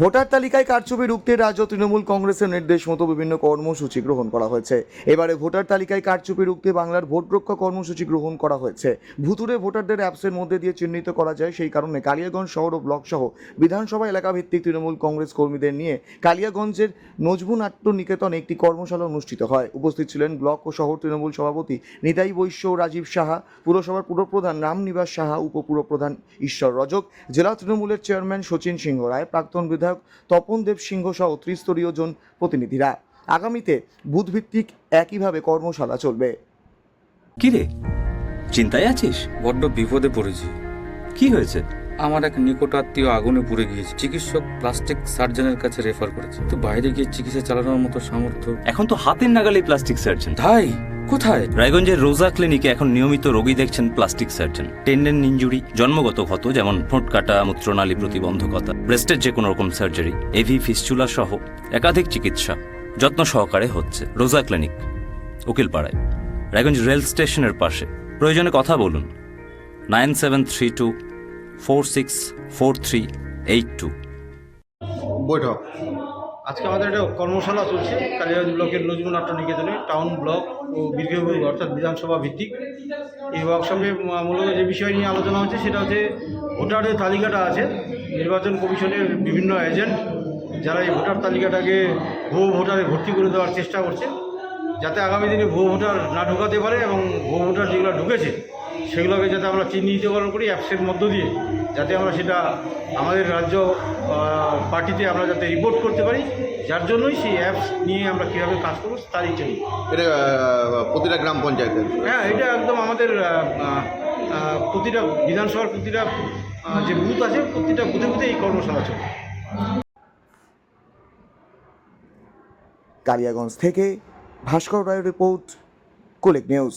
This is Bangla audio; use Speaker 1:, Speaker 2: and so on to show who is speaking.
Speaker 1: ভোটার তালিকায় কারচুপি রুখতে রাজ্য তৃণমূল কংগ্রেসের নির্দেশ মতো বিভিন্ন কর্মসূচি গ্রহণ করা হয়েছে। এবারে ভোটার তালিকায় কারচুপি রুখতে বাংলার ভোট রক্ষা কর্মসূচি গ্রহণ করা হয়েছে। ভুতুরে ভোটারদের অ্যাপসের মধ্যে দিয়ে চিহ্নিত করা যায় সেই কারণে কালিয়াগঞ্জ শহর ও ব্লক সহ বিধানসভা এলাকা ভিত্তিক তৃণমূল কংগ্রেস কর্মীদের নিয়ে কালিয়াগঞ্জের নজবু নাট্য নিকেতনে একটি কর্মশালা অনুষ্ঠিত হয়। উপস্থিত ছিলেন ব্লক ও শহর তৃণমূল সভাপতি নিতাই বৈশ্য, রাজীব সাহা, পুরসভার পুরপ্রধান রামনিবাস সাহা উপপুরপ্রধান ঈশ্বর রজক, জেলা তৃণমূলের চেয়ারম্যান সচিন সিংহ রায়, প্রাক্তন বিধায়ক তপন দেব সিংহ সহ ত্রিস্তরীয় জন প্রতিনিধিরা। আগামীতে বুথভিত্তিক একইভাবে কর্মশালা চলবে।
Speaker 2: কিরে? চিন্তায় আছিস?
Speaker 3: বড্ড বিপদে পড়েছি।
Speaker 2: কি হয়েছে?
Speaker 3: আমার এক নিকটাত্মীয় আগুনে পুড়ে গিয়েছে। চিকিৎসক প্লাস্টিক সার্জনের কাছে রেফার করেছে। তো বাইরে গিয়ে চিকিৎসা চালানোর মতো সামর্থ্য
Speaker 2: এখন তো হাতের নাগালে প্লাস্টিক সার্জন।
Speaker 3: তাই? কোথায়?
Speaker 2: রায়গঞ্জের রোজা ক্লিনিকে এখন নিয়মিত রোগী দেখছেন প্লাস্টিক সার্জন। টেন্ডেন ইঞ্জুরি জন্মগত ক্ষত যেমন ঠোঁট কাটা মূত্রনালী প্রতিবন্ধকতা ব্রেস্টের যে কোনো রকম সার্জারি এভি ফিস্চুলা সহ একাধিক চিকিৎসা যত্ন সহকারে হচ্ছে রোজা ক্লিনিক উকিলপাড়ায়। রায়গঞ্জ রেল স্টেশনের পাশে। প্রয়োজনে কথা বলুন। Nine seven three two four six four three eight two.
Speaker 4: বৈঠক। আজকে আমাদের একটা কর্মশালা চলছে কালিয়াগঞ্জ ব্লকের নজরুল নাট্য নিকেতনে, টাউন ব্লক ও বীরভূম অর্থাৎ বিধানসভা ভিত্তিক। এই ওয়ার্কশপে মূলত যে বিষয় নিয়ে আলোচনা হচ্ছে, সেটা হচ্ছে ভোটারের তালিকাটা আছে, নির্বাচন কমিশনের বিভিন্ন এজেন্ট যারা এই ভোটার তালিকাটাকে ভুয়ো ভোটারে ভর্তি করে দেওয়ার চেষ্টা করছে, যাতে আগামী দিনে ভুয়ো ভোটার না ঢোকাতে পারে এবং ভুয়ো ভোটার যেগুলো ঢুকেছে সেগুলোকে যাতে আমরা চিহ্নিতকরণ করি অ্যাপসের মধ্য দিয়ে যাতে আমরা সেটা আমাদের রাজ্য পার্টিতে আমরা যাতে রিপোর্ট করতে পারি যার জন্যই সেই অ্যাপস নিয়ে আমরা কীভাবে কাজ করব তারই চাই
Speaker 5: এটা প্রতিটা গ্রাম পঞ্চায়েতের?
Speaker 4: হ্যাঁ এটা একদম আমাদের প্রতিটা বিধানসভার প্রতিটা যে বুথ আছে প্রতিটা বুথে বুথে এই কর্মশালা চলবে
Speaker 1: কালিয়াগঞ্জ থেকে ভাস্কর রায়ের রিপোর্ট কুলেক নিউজ।